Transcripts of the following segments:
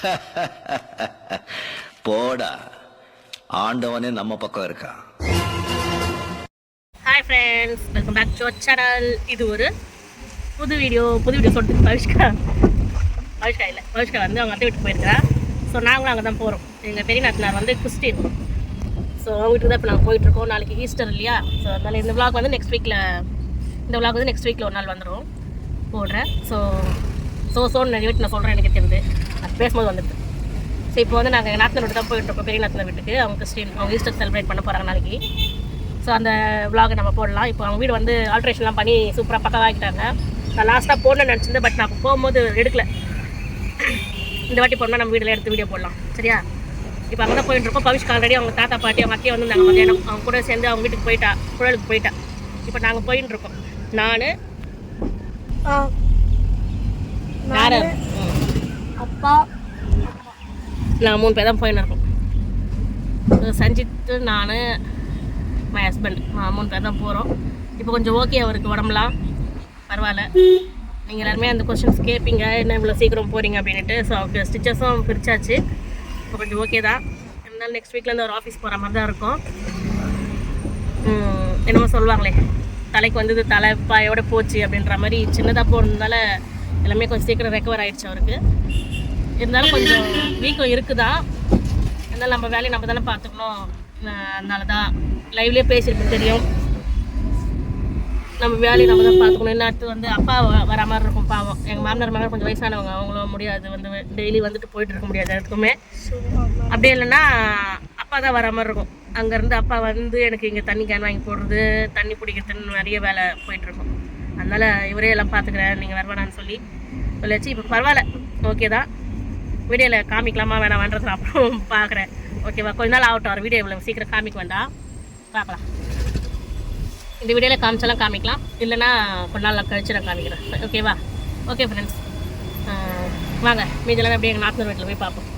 போடா. ஆண்டவனே நம்ம பக்கம் இருக்கான் hi friends welcome back to channel இது ஒரு புது வீடியோ புது வீடியோ சொல்லிட்டு பவிஷ்கா. பவிஷ்கா இல்லை. பவிஷ்கா வந்து அவங்க அத்தை வீட்டுக்கு போயிருக்கிறா ஸோ நாங்களும் அங்கே தான் போகிறோம் எங்கள் பெரிய நாத்தனார் வந்து கிறிஸ்டின் ஸோ அவங்க வீட்டுக்கு தான் இப்போ நாங்கள் போயிட்டுருக்கோம் நாளைக்கு ஈஸ்டர் இல்லையா? ஸோ அதனால் இந்த விளாக் வந்து நெக்ஸ்ட் வீக்கில் இந்த விளாக் வந்து நெக்ஸ்ட் வீக்கில் ஒரு நாள் வந்துடும் போடுறேன். ஸோ ஸோ சோன்னு நிறைய வீட்டு நான் சொல்கிறேன் எனக்கு தெரிஞ்சு. அது பேசும்போது வந்துடுது ஸோ இப்போ வந்து நாங்கள் எங்கள் நாத்தனார் வீட்டு தான் போயிட்டுருக்கோம் பெரிய நாத்தனார் வீட்டுக்கு. அவங்க கிறிஸ்டின் அவங்க ஈஸ்டர் செலிப்ரேட் பண்ண போகிறாங்க நாளைக்கு. ஸோ அந்த vlog நம்ம போடலாம். இப்போ அவங்க வீடு வந்து ஆல்ட்ரேஷன்லாம் பண்ணி சூப்பராக பக்கவாக்கிட்டாங்க நான் லாஸ்ட்டாக போடணும்னு நினச்சிருந்தேன் பட் நான் போகும்போது எடுக்கல. இந்த வாட்டி போனால் நம்ம வீட்டில் எடுத்து வீடியோ போடலாம். சரியா? இப்போ அங்கே தான் போயிட்டு இருக்கோம். பவிஷ்க்கு ஆல்ரெடி அவங்க தாத்தா பாட்டி அவங்க அத்தையை வந்து நாங்கள் மத்தியானம் அவங்க கூட சேர்ந்து அவங்க வீட்டுக்கு போயிட்டா குழலுக்கு போயிட்டா. இப்போ நாங்கள் போயின்னு இருக்கோம். நான் யார் அப்பா நாங்கள் மூணு பேர் தான் போயின்னு இருக்கோம் சஞ்சித்து நான் மை ஹஸ்பண்ட் மூணு பேர் தான் போகிறோம் இப்போ கொஞ்சம் ஓகே அவருக்கு உடம்புலாம். பரவாயில்ல. நீங்கள் எல்லாருமே அந்த கொஸ்டின்ஸ் கேட்பீங்க என்ன இவ்வளோ சீக்கிரம் போகிறீங்க அப்படின்ட்டு ஸோ அவருக்கு ஸ்டிச்சஸும் பிரிச்சாச்சு. இப்போ கொஞ்சம் ஓகே தான். இருந்தாலும் நெக்ஸ்ட் வீக்லேருந்து ஒரு ஆஃபீஸ் போகிற மாதிரி தான் இருக்கும். என்னமோ சொல்லுவாங்களே. தலைக்கு வந்தது தலை பாயோட போச்சு அப்படின்ற மாதிரி சின்னதாக போகிறதுனால எல்லாமே கொஞ்சம் சீக்கிரம் ரெக்கவர் ஆகிடுச்சு அவருக்கு. இருந்தாலும் கொஞ்சம் வீக்கம் இருக்குதா? இருந்தாலும் நம்ம வேலையை நம்ம தானே பார்த்துக்கணும். அதனால தான் லைவ்லேயே பேசியிருக்கு தெரியும். நம்ம வேலையை நம்ம தான் பார்த்துக்கணும். என்ன அடுத்து வந்து அப்பா வர மாதிரி இருக்கும் பாவம். எங்கள் மாமனார் மாமனார் கொஞ்சம் வயசானவங்க அவங்களும் முடியாது. வந்து டெய்லி வந்துட்டு போயிட்டு இருக்க முடியாது இடத்துக்குமே அப்படியே இல்லைன்னா அப்பா தான் வர மாதிரி இருக்கும். அங்கேருந்து அப்பா வந்து எனக்கு இங்கே தண்ணி கேன் வாங்கி போடுறது தண்ணி பிடிக்கிறதுன்னு நிறைய வேலை போயிட்டுருக்கும் அதனால் இவரே எல்லாம் பார்த்துக்கிறேன். நீங்கள் வரவேணான்னு சொல்லி. சொல்லியாச்சு இப்போ பரவாயில்ல. ஓகே தான். வீடியோவில் காமிக்கலாமா வேணாமான்றது அப்புறம் பார்க்குறேன் ஓகேவா கொஞ்ச நாள் ஆகட்டும் அவர் வீடியோ இவ்வளோ சீக்கிரம் காமிக்க வேண்டாம். பார்க்கலாம் இந்த வீடியோவில் காமிச்சாலும் காமிக்கலாம். இல்லைன்னா கொஞ்ச நாள் கழிச்சு நான் காமிக்கிறேன். ஓகேவா ஓகே ஃப்ரெண்ட்ஸ் வாங்க. மீதெல்லாம் அப்படியே எங்கள் நாத்தனர் வீட்டில் போய் பார்ப்போம்.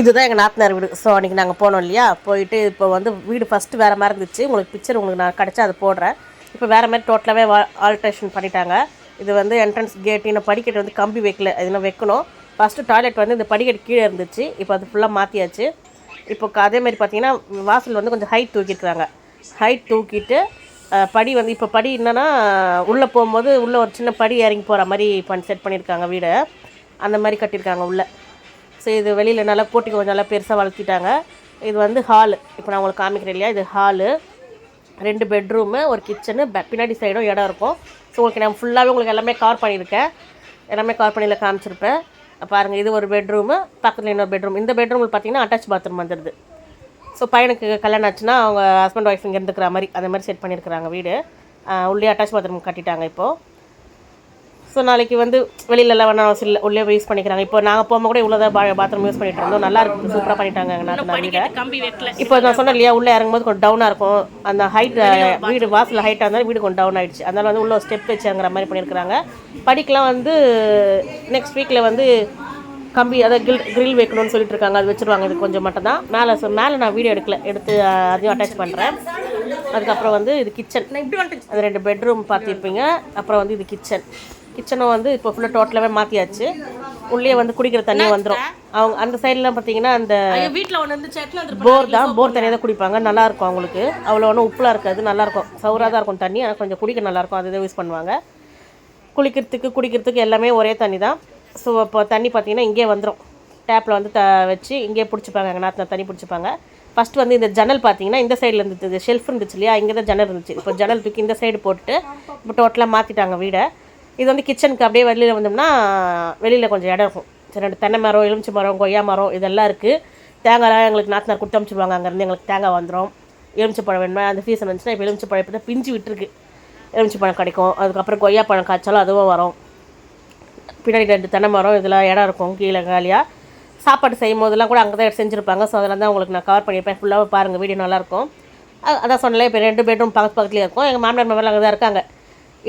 இதுதான் எங்கள் நாத்தனார் வீடு. ஸோ அன்றைக்கி நாங்கள் போனோம் இல்லையா? போயிட்டு இப்போ வந்து வீடு ஃபஸ்ட்டு வேறு மாதிரி இருந்துச்சு. உங்களுக்கு பிக்சர் உங்களுக்கு நான் கிடச்சா அதை போடுறேன். இப்போ வேறு மாதிரி டோட்டலாகவே ஆல்ட்ரேஷன் பண்ணிட்டாங்க. இது வந்து என்ட்ரன்ஸ் கேட் இன்னும் படிக்கட்டு வந்து கம்பி வைக்கல. அது இன்னும் வைக்கணும். ஃபஸ்ட்டு டாய்லெட் வந்து இந்த படிக்கட்டு கீழே இருந்துச்சு இப்போ அது ஃபுல்லாக மாற்றியாச்சு இப்போ அதேமாதிரி அதே மாதிரி பார்த்தீங்கன்னா வாசல் வந்து கொஞ்சம் ஹைட் தூக்கியிருக்காங்க ஹைட் தூக்கிட்டு படி வந்து இப்போ படி என்னென்னா உள்ளே போகும்போது உள்ளே ஒரு சின்ன படி இறங்கி போகிற மாதிரி பண்ணி செட் பண்ணியிருக்காங்க வீடை. அந்த மாதிரி கட்டியிருக்காங்க உள்ளே. ஸோ இது வெளியில் நல்லா போட்டி கொஞ்சம் நல்லா பெருசாக வளர்த்திட்டாங்க. இது வந்து ஹாலு இப்போ நான் உங்களுக்கு காமிக்கிறேன் இல்லையா? இது ஹாலு ரெண்டு பெட்ரூமு ஒரு கிச்சனு பின்னாடி சைடும் இடம் இருக்கும். ஸோ உங்களுக்கு நான் ஃபுல்லாகவே உங்களுக்கு எல்லாமே கவர் பண்ணியிருக்கேன். எல்லாமே கவர் பண்ணியில் காமிச்சிருப்பேன். பாருங்கள் இது ஒரு பெட்ரூமு பக்கத்தில் இன்னொரு பெட்ரூம் இந்த பெட்ரூமில் பார்த்தீங்கன்னா அட்டாச் பாத்ரூம் வந்துடுது. ஸோ பையனுக்கு கல்யாணம் ஆச்சுன்னா அவங்க ஹஸ்பண்ட் ஒய்ஃப் இங்கே இருந்துக்கிற மாதிரி அந்த மாதிரி செட் பண்ணியிருக்கிறாங்க வீடு. உள்ளே அட்டாச் பாத்ரூம் கட்டிட்டாங்க இப்போது ஸோ நாளைக்கு வந்து வெளியிலலாம் வேணா அவசியம் இல்லை உள்ளே யூஸ் பண்ணிக்கிறாங்க. இப்போ நாங்கள் போகும்போது கூட இவ்வளோ தான் பாத்ரூம் யூஸ் பண்ணிட்டு இருந்தோம். நல்லா இருக்கு. சூப்பராக பண்ணிட்டாங்க நான் இப்போ நான் சொன்னேன் இல்லையா உள்ளே இறங்கும்போது கொஞ்சம் டவுனாக இருக்கும். அந்த ஹைட் வீடு வாசல் ஹைட்டாக இருந்தாலும் வீடு கொஞ்சம் டவுன் ஆயிடுச்சு. அதனால வந்து உள்ள ஸ்டெப் வச்சுங்கிற மாதிரி பண்ணியிருக்கிறாங்க. படிக்கலாம் வந்து நெக்ஸ்ட் வீக்கில் வந்து கம்பி அதாவது கில் கிரில் வைக்கணும்னு சொல்லிட்டு இருக்காங்க. அது வச்சிருவாங்க. இது கொஞ்சம் மட்டும் தான் மேலே மேலே நான் வீடியோ எடுக்கல. எடுத்து அதையும் அட்டாச் பண்ணுறேன் அதுக்கப்புறம் வந்து இது கிச்சன் அது ரெண்டு பெட்ரூம் பார்த்துருப்பீங்க. அப்புறம் வந்து இது கிச்சன் கிச்சனும் வந்து இப்போ ஃபுல்லாக டோட்டலாகவே மாற்றியாச்சு உள்ளே வந்து குடிக்கிற தண்ணி வந்துடும் அவங்க அந்த சைட்லாம் பார்த்தீங்கன்னா அந்த வீட்டில் ஒன்று வந்து போர் தான் போர் தண்ணியாக தான் குடிப்பாங்க. நல்லா இருக்கும் அவங்களுக்கு. அவ்வளோ ஒன்றும் உப்புலாம் இருக்காது நல்லா இருக்கும். சவுறாக தான் இருக்கும் தண்ணி ஆனால் கொஞ்சம் குடிக்க நல்லா இருக்கும். அதை யூஸ் பண்ணுவாங்க. குளிக்கிறதுக்கு குடிக்கிறதுக்கு எல்லாமே ஒரே தண்ணி தான். ஸோ இப்போ தண்ணி பார்த்தீங்கன்னா இங்கே வந்துடும் டேப்பில் வந்து த வச்சு இங்கே பிடிச்சிப்பாங்க. எங்கள் நாத்தில் தண்ணி பிடிச்சிப்பாங்க. ஃபர்ஸ்ட் வந்து இந்த ஜன்னல் பார்த்தீங்கன்னா இந்த சைடில் இருந்துச்சு ஷெல்ஃப் இருந்துச்சு இல்லையா? இங்கே தான் ஜன்னல் இருந்துச்சு. இப்போ ஜன்னல் தூக்கி இந்த சைடு போட்டு இப்போ டோட்டலாக மாற்றிட்டாங்க வீடை. இது வந்து கிச்சனுக்கு அப்படியே வெளியில் வந்தோம்னா வெளியில் கொஞ்சம் இடம் இருக்கும். சரி ரெண்டு தென்னை மரம் எலுமிச்சை மரம் கொய்யா மரம் இதெல்லாம் இருக்குது தேங்காய்லாம் எங்களுக்கு நாத்தனார் கொடுத்து அனுப்பிச்சிடுவாங்க. அங்கேருந்து எங்களுக்கு தேங்காய் வந்துடும் எலுமிச்சை பழம் வேணுமா? அந்த சீசன் வந்துச்சுன்னா இப்போ எலுமிச்சை பழம் இப்போ தான் பிஞ்சு விட்டுருக்கு. எலுமிச்சி பழம் கிடைக்கும். அதுக்கப்புறம் கொய்யா பழம் காய்ச்சாலும் அதுவும் வரும். பின்னாடி ரெண்டு தென்னை மரம் இதெல்லாம் இடம் இருக்கும். கீழே காலியாக சாப்பாடு செய்யும் போதெல்லாம் கூட அங்கே தான் செஞ்சுருப்பாங்க. ஸோ அதெல்லாம் தான் உங்களுக்கு நான் கவர் பண்ணியிருப்பேன். ஃபுல்லாக பாருங்கள் வீடியோ நல்லாயிருக்கும் அதான் சொன்னல இப்போ ரெண்டு பெட்ரூம் பக்கத்து பக்கத்துலேயே இருக்கும். எங்கள் மாமனார் மாமனார் அங்கே தான் இருக்காங்க.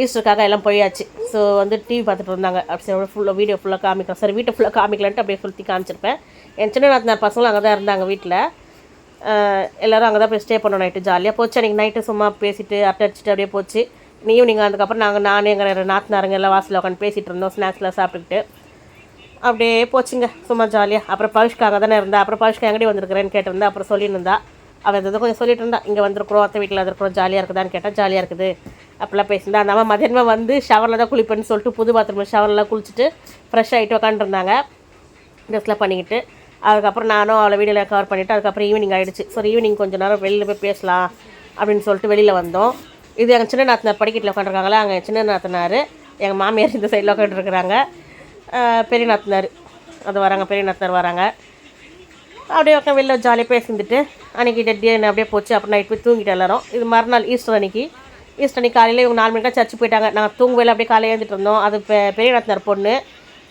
ஈஸ்டருக்காக எல்லாம் போயாச்சு. ஸோ வந்து டிவி பார்த்துட்டு இருந்தாங்க. அப்படி சரி ஃபுல்லாக வீடியோ ஃபுல்லாக காமிக்கலாம். சரி வீட்டை ஃபுல்லாக காமிக்கலான்ட்டு அப்படியே சுற்றி காமிச்சிருப்பேன். என் சின்ன நாத்தனார் பசங்களும் அங்கே தான் இருந்தாங்க வீட்டில் எல்லோரும் அங்கே தான் போய் ஸ்டே பண்ணோம் நைட்டு ஜாலியாக போச்சு அன்றைக்கி நைட்டு சும்மா பேசிட்டு அட்டடிச்சிட்டு அப்படியே போச்சு. ஈவினிங் அதுக்கப்புறம் நாங்கள் நானே எங்கள் நாத்தனாருங்க எல்லாம் வாசலில் உட்காந்து பேசிகிட்டு இருந்தோம். ஸ்நாக்ஸ்லாம் சாப்பிட்டுக்கிட்டு. அப்படியே போச்சுங்க சும்மா ஜாலியாக அப்புறம் பவிஷ்கா அங்கே தானே இருந்தா. அப்புறம் பவிஷ்கா எங்கடி வந்திருக்கிறேன்னு கேட்டிருந்தா அப்புறம் சொல்லியிருந்தா அவள் எதாவது கொஞ்சம் சொல்லிட்டு இருந்தா. இங்கே வந்திருக்கிறோம் அத்தை வீட்டில் இருக்கிறோம் ஜாலியாக இருக்குதான்னு கேட்டால் ஜாலியாக இருக்குது. அப்படிலாம் பேசியிருந்தா அந்த அம்மா மதியானமாக வந்து ஷவரில் தான் குளிப்பேன்னு சொல்லிட்டு புது பாத்ரூமில் ஷவர்லாம் குளிச்சுட்டு ஃப்ரெஷ் ஆகிட்டு உட்காந்துருந்தாங்க ட்ரெஸ்லாம் பண்ணிக்கிட்டு. அதுக்கப்புறம் நானும் அவளை வீடியோவில் கவர் பண்ணிவிட்டு அதுக்கப்புறம் ஈவினிங் ஆகிடுச்சு சரி ஈவினிங் கொஞ்சம் நேரம் வெளியில் போய் பேசலாம் அப்படின்னு சொல்லிட்டு வெளியில் வந்தோம். இது எங்கள் சின்ன நாத்தனார் படிக்கட்டில் உட்காந்துருக்காங்களா அங்கே சின்ன நாத்தனார் எங்கள் மாமியார் இந்த சைடில் உட்காந்துருக்குறாங்க பெரிய நாத்தனார் அது வராங்க பெரிய நாத்தனார் வராங்க. அப்படியே உட்காந்து வெளில ஜாலியாக பேசிந்துட்டு அன்றைக்கி டெட் டே அப்படியே போச்சு. அப்புறம் நைட் போய் தூங்கிட்டு எல்லாரும். இது மறுநாள் ஈஸ்டர் அன்னைக்கு. ஈஸ்டர் காலையில் இவங்க நாலு மணிக்கெலாம் சர்ச்சு போயிட்டாங்க. நாங்கள் தூங்குவேல அப்படியே காலையில் எழுந்துட்டு இருந்தோம். அது பெ பெரிய நாத்தனார் பொண்ணு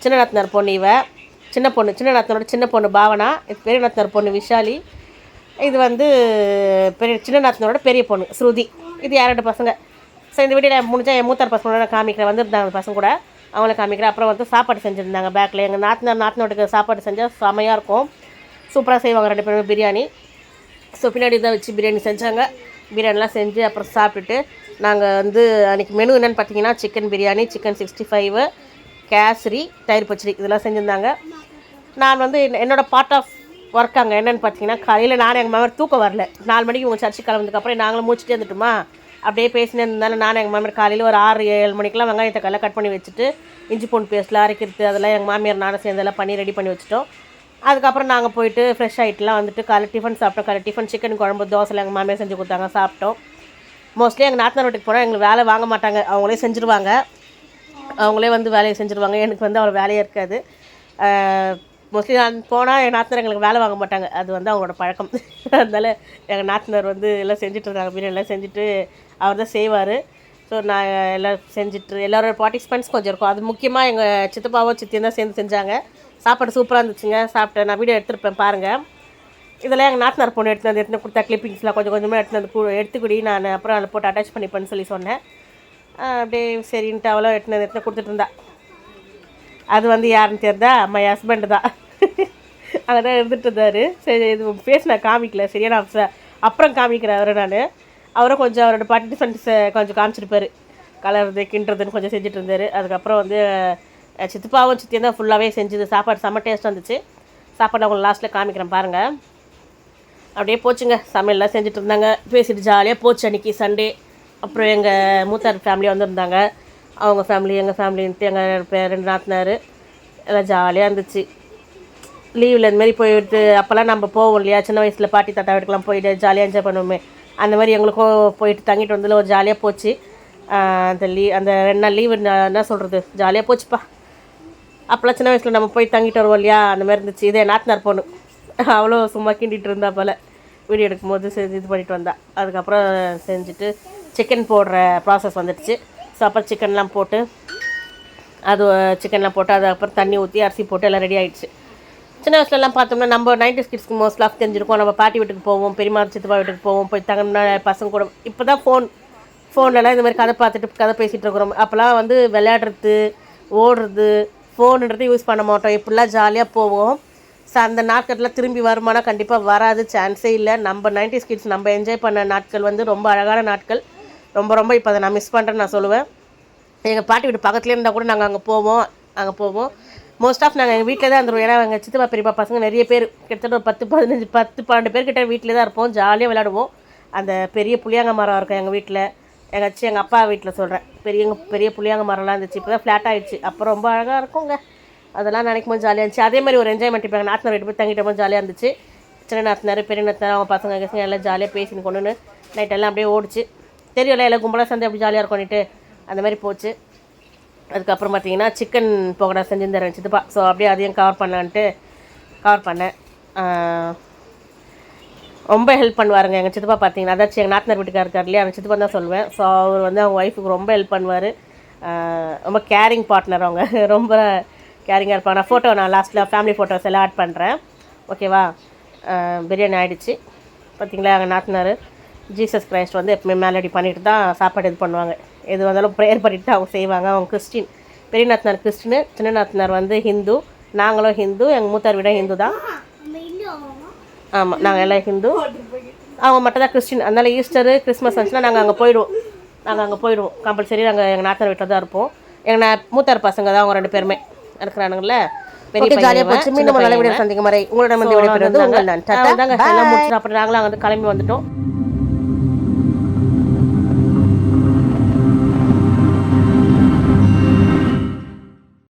சின்ன நாத்தனார் பொண்ணு இவ. சின்ன பொண்ணு சின்ன நாத்தனோட சின்ன பொண்ணு பாவனா. இது பெரிய நாத்தனார் பொண்ணு விஷாலி. இது வந்து பெரிய சின்ன நாத்தனோட பெரிய பொண்ணு ஸ்ருதி. இது யாரோட பசங்க? சரி இந்த வீடியோ முடிஞ்சால் என் மூத்தார் பசங்களோட நான் காமிக்கிறேன். வந்திருந்தாங்க பசங்க கூட. அவங்கள காமிக்கிறேன். அப்புறம் வந்து சாப்பாடு செஞ்சுருந்தாங்க பேக்கில் எங்கள் நாத்தனார் நாத்தனோட்டுக்கு சாப்பாடு செஞ்சால் செமையாக இருக்கும். சூப்பராக செய்வாங்க ரெண்டு பேருமே பிரியாணி. ஸோ பின்னாடி தான் வச்சு பிரியாணி செஞ்சாங்க. பிரியாணிலாம் செஞ்சு அப்புறம் சாப்பிட்டுட்டு நாங்கள் வந்து அன்றைக்கி மெனு என்னென்னு பார்த்தீங்கன்னா chicken biryani chicken sixty five kesari தயிர் பச்சடி இதெல்லாம் செஞ்சுருந்தாங்க. நான் வந்து என்ன- என்னோட பார்ட் ஆஃப் ஒர்க் அங்கே என்னென்னு பார்த்தீங்கன்னா காலையில் நானும் எங்கள் மாமர் தூக்கம் வரல. நாலு மணிக்கு உங்கள் சர்ச்சி கிளம்புனதுக்கப்புறம் நாங்களும் முடிச்சுட்டே இருந்துட்டுமா? அப்படியே பேசினே இருந்தாலும் நானும் எங்கள் மாமியார் காலையில் ஒரு ஆறு ஏழு மணிக்கெலாம் வெங்காயத்தை கல்ல கட் பண்ணி வச்சுட்டு இஞ்சி பூண்டு பேஸ்ட்டில் அரைக்கிறது அதெல்லாம் எங்கள் மாமியார் நானும் சேர்ந்தெல்லாம் பண்ணி ரெடி பண்ணி வச்சுட்டோம். அதுக்கப்புறம் நாங்கள் போயிட்டு ஃப்ரெஷ் ஆகிட்டுலாம் வந்துட்டு காலை டிஃபன் சாப்பிட்டோம். காலை டிஃபன் சிக்கன் குழம்பு தோசைலாம் எங்கள் மாமியார் செஞ்சு கொடுத்தாங்க. சாப்பிட்டோம். மோஸ்ட்லி எங்கள் நாத்தனார் வீட்டுக்கு போனால் எங்களுக்கு வேலை வாங்க மாட்டாங்க. அவங்களே செஞ்சுருவாங்க. அவங்களே வந்து வேலையை செஞ்சுருவாங்க. எனக்கு வந்து அவ்வளோ வேலையே இருக்காது. மோஸ்ட்லி நான் போனால் எங்கள் நாத்தனார் எங்களுக்கு வேலை வாங்க மாட்டாங்க. அது வந்து அவங்களோட பழக்கம். அதனால் எங்கள் நாத்தனார் வந்து எல்லாம் செஞ்சுட்டு இருக்காங்க. பிரியாணி எல்லாம் செஞ்சுட்டு அவர் தான் செய்வார். ஸோ நான் எல்லாம் செஞ்சுட்டு எல்லாரோட பார்ட்டிசிபெண்ட்ஸ் கொஞ்சம் இருக்கும். அது முக்கியமாக எங்கள் சித்தப்பாவும் சித்தியும் தான் சேர்ந்து செஞ்சாங்க. சாப்பாடு சூப்பராக இருந்துச்சுங்க. சாப்பிட்டேன் நான் வீடியோ எடுத்துருப்பேன் பாருங்கள் இதெல்லாம் எங்கள் நாத்தனார் பொண்ணு எடுத்து வந்து எடுத்து கொடுத்தா கிளிப்பிங்ஸ்லாம் கொஞ்சம் கொஞ்சமாக எடுத்து வந்து கு- நான் அப்புறம் அதில் போட்டு அட்டாச் பண்ணிப்பேன்னு சொல்லி சொன்னேன். அப்படியே சரின்ட்டு அவளும் எடுத்து வந்து எடுத்து கொடுத்துட்டு இருந்தா. அது வந்து யாருன்னு தெரிந்தா மை ஹஸ்பண்டு தான். அங்கே தான் இருந்துட்டு இருந்தார். சரி இது பேசி நான் காமிக்கல. சரியா நான் ச- அப்புறம் காமிக்கிறேன் அவரை நான். அவரும் கொஞ்சம் அவரோட பார்ட்டிசிபெண்ட்ஸை கொஞ்சம் காமிச்சிருப்பாரு. கலர்றது கிண்டுறதுன்னு கொஞ்சம் செஞ்சுட்டு இருந்தார். அதுக்கப்புறம் வந்து சித்துப்பாவும் சித்தியும் தான் ஃபுல்லாகவே செஞ்சுது. சாப்பாடு செம்ம டேஸ்ட் வந்துச்சு சாப்பாடு உங்களுக்கு லாஸ்ட்டில் காமிக்கிறேன் பாருங்கள் அப்படியே போச்சுங்க. சமையல்லாம் செஞ்சுட்டு இருந்தாங்க பேசிட்டு ஜாலியாக போச்சு அன்றைக்கி சண்டே அப்புறம் எங்கள் மூத்தார் ஃபேமிலி வந்திருந்தாங்க. அவங்க ஃபேமிலி எங்கள் ஃபேமிலின்ட்டு எங்கள் ரெண்டு நாத்தினார். எல்லாம் ஜாலியாக இருந்துச்சு. லீவில் இந்தமாரி போயிட்டு அப்போல்லாம் நம்ம போவோம் இல்லையா? சின்ன வயசில் பாட்டி தாத்தா வீட்டுக்கெலாம் போயிட்டு ஜாலியாக என்ஜாய் பண்ணுவோமே. அந்த மாதிரி எங்களுக்கும் போயிட்டு தங்கிட்டு வந்ததில் ஒரு ஜாலியாக போச்சு. அந்த லீ அந்த ரெண்டு நாள் லீவு என்ன சொல்கிறது ஜாலியாக போச்சுப்பா. அப்போல்லாம் சின்ன வயசில் நம்ம போய் தங்கிட்டு வருவோம் இல்லையா? அந்த மாதிரி இருந்துச்சு. இதே நாத்தனார் பொண்ணு. அவ்வளோ சும்மா கிண்டிட்டு இருந்தா போல். வீடியோ எடுக்கும்போது செஞ்சு இது பண்ணிட்டு வந்தா. அதுக்கப்புறம் செஞ்சுட்டு சிக்கன் போடுற ப்ராசஸ் வந்துடுச்சு. ஸோ அப்புறம் சிக்கன்லாம் போட்டு அது சிக்கன்லாம் போட்டு அதுக்கப்புறம் தண்ணி ஊற்றி அரிசி போட்டு எல்லாம் ரெடி ஆகிடுச்சு சின்ன வயசுலலாம் பார்த்தோம்னா நம்ம நைன்டி கிட்ஸ்க்கு மோஸ்ட் ஆஃப் தெரிஞ்சிருக்கோம். நம்ம பாட்டி வீட்டுக்கு போவோம் பெரியமா சித்தப்பா வீட்டுக்கு போவோம் போய் தங்கினா பசங்க கூட. இப்போ தான் ஃபோன் ஃபோன்லலாம் இந்த மாதிரி கதை பார்த்துட்டு கதை பேசிகிட்டு இருக்கிறோம். அப்போல்லாம் வந்து விளையாடுறது ஓடுறது ஃபோனுன்றது யூஸ் பண்ண மாட்டோம். இப்படிலாம் ஜாலியாக போவோம். ஸோ அந்த நாட்கள்லாம் திரும்பி வருமானா கண்டிப்பாக வராது. சான்ஸே இல்லை. நம்ம நைன்டி கிட்ஸ் நம்ம என்ஜாய் பண்ண நாட்கள் வந்து ரொம்ப அழகான நாட்கள். ரொம்ப ரொம்ப இப்போ அதை நான் மிஸ் பண்ணுறேன்னு நான் சொல்லுவேன். எங்கள் பாட்டி வீடு பக்கத்துலேயே இருந்தால் கூட நாங்கள் அங்கே போவோம். அங்கே போவோம். மோஸ்ட் ஆஃப் நாங்கள் எங்கள் வீட்டில் தான் இருந்துருவோம். ஏன்னா எங்கள் சித்தப்பா பெரியப்பா பசங்க நிறைய பேர். கிட்டத்தட்ட ஒரு பத்து பதினஞ்சு பத்து பன்னெண்டு பேர் கிட்டே வீட்டில் தான் இருப்போம். ஜாலியாக விளாடுவோம் அந்த பெரிய புளியாங்க மரம் இருக்கும் எங்கள் வீட்டில் எங்கள் அச்சி எங்கள் அப்பா வீட்டில் சொல்கிறேன் பெரிய பெரிய புளியாங்க மரம்லாம் இருந்துச்சு. இப்போ தான் ஃப்ளாட் ஆகிடுச்சு அப்போ ரொம்ப அழகாக இருக்குங்க. அதெல்லாம் நினைக்கும் போது ஜாலியாக இருந்துச்சு. அதே மாதிரி ஒரு என்ஜாய்மெண்ட் இப்போ எங்கள் நாத்தனார் வீட்டு போய் தங்கிட்ட போது ஜாலியாக இருந்துச்சு. சின்ன நாத்தனார் பெரிய நாத்தனார் அவங்க பசங்க பசங்க எல்லாம் ஜாலியாக பேசின்னு கொண்டுன்னு நைட் எல்லாம் அப்படியே ஓடிச்சு. தெரியல எல்லாம் கும்பலாக சேர்ந்து அப்படி ஜாலியாக இருக்கும்னுட்டு அந்த மாதிரி போச்சு. அதுக்கப்புறம் பார்த்தீங்கன்னா சிக்கன் பக்கோடா செஞ்சுருந்தேன் சித்தப்பா. ஸோ அப்படியே அதையும் கவர் பண்ணலான்ட்டு கவர் பண்ணேன். ரொம்ப ஹெல்ப் பண்ணுவாருங்க எங்கள் சித்தப்பா பார்த்தீங்கன்னா அதாச்சும் எங்கள் நாத்தனார் வீட்டுக்கார் இருக்கார் இல்லையா அந்த சித்தப்பா தான் சொல்லுவேன். ஸோ அவர் வந்து அவங்க ஒய்ஃபுக்கு ரொம்ப ஹெல்ப் பண்ணுவார். ரொம்ப கேரிங் பார்ட்னர் அவங்க. ரொம்ப கேரிங்காக இருப்பாங்க? நான் ஃபோட்டோ நான் லாஸ்ட்டில் ஃபேமிலி ஃபோட்டோஸ் எல்லாம் ஆட் பண்ணுறேன் ஓகேவா பிரியாணி ஆகிடுச்சு பார்த்தீங்களா எங்கள் நாத்தினார்? ஜீசஸ் கிரைஸ்ட் வந்து எப்பவுமே மேலடி பண்ணிட்டு தான் சாப்பாடு இது பண்ணுவாங்க. எது வந்தாலும் ப்ரேயர் பண்ணிட்டு தான் அவங்க செய்வாங்க. அவங்க கிறிஸ்டின் பெரிய நாத்தினார் கிறிஸ்டின் சின்ன நாத்தினார் வந்து ஹிந்து நாங்களும் ஹிந்து எங்கள் மூத்தார் விட ஹிந்து தான். ஆமாம் நாங்கள் எல்லாம் ஹிந்து அவங்க மட்டும் தான் கிறிஸ்டின் அதனால ஈஸ்டரு கிறிஸ்மஸ் வந்துச்சுன்னா நாங்கள் அங்கே போயிடுவோம். நாங்கள் அங்கே போயிடுவோம். கம்பல்சரி நாங்கள் எங்கள் நாத்தனார் வீட்டில் தான் இருப்போம். எங்கள் நா மூத்தார் பசங்க தான் அவங்க ரெண்டு பேருமே. இருக்கிறானுங்கள பெரிய பையன் போச்சு. மீண்டும் நல்ல வீடியோ. சந்திக்கும் வரை உங்களிடம் So, வந்து விடைபெறுவது. உங்கள் நான் டாடா அவ்வளவுதாங்க. எல்லாம் முடிச்சுட்டு அப்புறம் நாங்களும் அங்க கிளம்பி வந்துட்டோம்